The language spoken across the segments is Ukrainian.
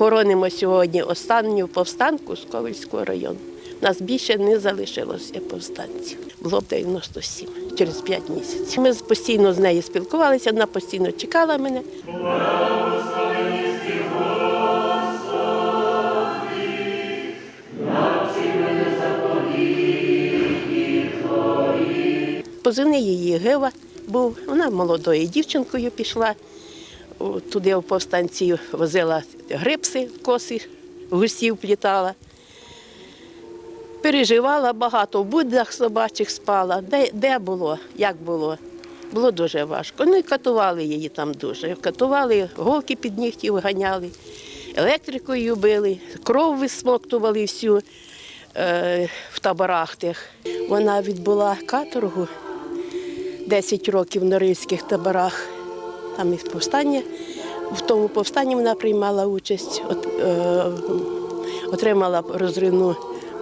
хоронимо сьогодні останню повстанку з Ковальського району. Нас більше не залишилося повстанців. Було б 97 через 5 місяців. Ми постійно з нею спілкувалися, вона постійно чекала мене. Позивний її Гева був. Вона молодою дівчинкою пішла. Туди в повстанці возила грипси, коси, гусів плітала. Переживала багато, в будах собачих спала. Де, де було, як було. Було дуже важко. Ну і катували її там дуже. Катували, голки під нігтів ганяли, електрикою били, кров висмоктували всю е, в таборах тих. Вона відбула каторгу 10 років в норильських таборах. Там і повстання. В тому повстанні вона приймала участь, от, е, отримала розривну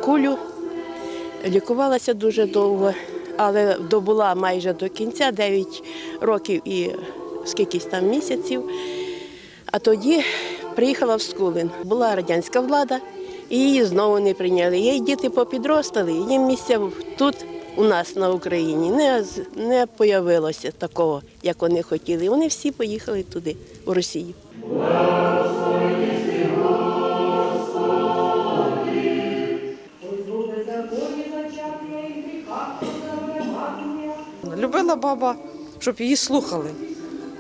кулю, лікувалася дуже довго, але добула майже до кінця 9 років і скількись там місяців. А тоді приїхала в Скулин. Була радянська влада, і її знову не прийняли. Її діти попідростали, їм місця тут, у нас на Україні, не, не появилося такого, як вони хотіли. Вони всі поїхали туди, у Росію. Любила баба, щоб її слухали.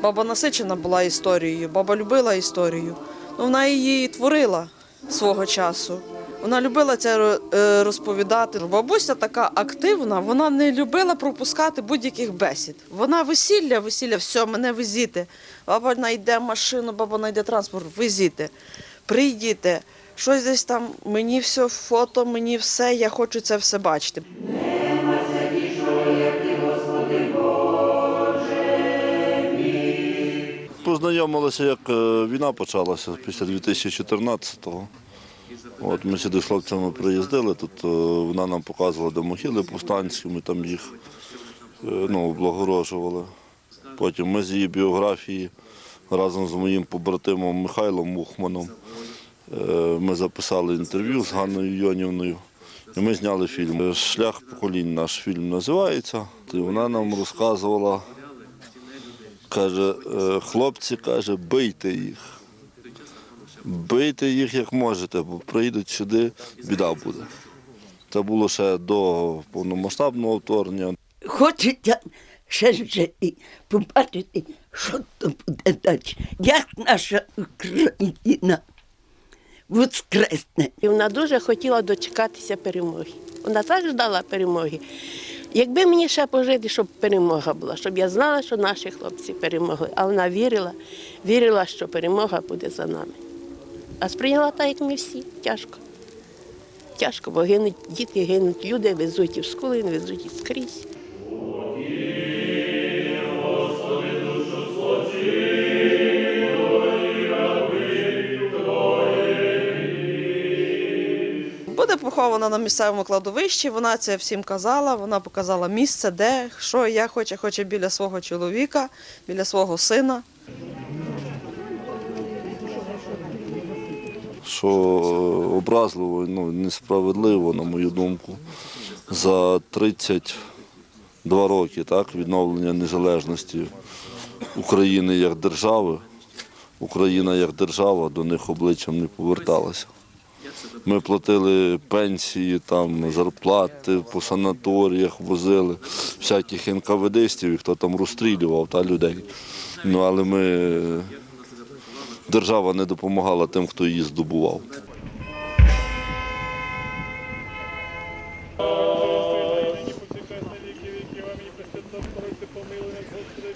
Баба насичена була історією, баба любила історію. Ну, вона її творила свого часу. Вона любила це е, розповідати. Бабуся така активна, вона не любила пропускати будь-яких бесід. Вона весілля, весілля, все, мене везіте. Баба знайде машину, баба знайде транспорт, везіте. Прийдіте, щось десь там, мені все, фото, мені все, я хочу це все бачити. Познайомилися, як е, війна почалася після 2014-го. От ми сюди з хлопцями приїздили, тут е, вона нам показувала, де могили ми там їх е, ну, облагорожували. Потім ми з її біографії разом з моїм побратимом Михайлом Мухманом е, ми записали інтерв'ю з Ганною Йонівною. І ми зняли фільм. Шлях поколінь наш фільм називається. І вона нам розказувала Каже, «Е, хлопці, каже, бийте їх. Бийте їх як можете, бо прийдуть сюди, біда буде. Це було ще до повномасштабного вторгнення. Хочеться ще жити, побачити, що то буде далі, як наша Україна воскресне. І вона дуже хотіла дочекатися перемоги. Вона так ждала перемоги. Якби мені ще пожити, щоб перемога була, щоб я знала, що наші хлопці перемогли. А вона вірила, вірила, що перемога буде за нами. А сприйняла так, як ми всі, тяжко. Тяжко, бо гинуть діти, гинуть люди, везуть і в школи, везуть і скрізь. Буде похована на місцевому кладовищі. Вона це всім казала. Вона показала місце, де, що і як хоче, хоче біля свого чоловіка, біля свого сина. Що е, образливо, ну, несправедливо, на мою думку, за 32 роки так, відновлення незалежності України як держави, Україна як держава до них обличчям не поверталася. Ми платили пенсії, там, зарплати по санаторіях возили всяких НКВДстів, хто там розстрілював та, людей. Ну, але ми, держава не допомагала тим, хто її здобував. Помилуй нас, Господи.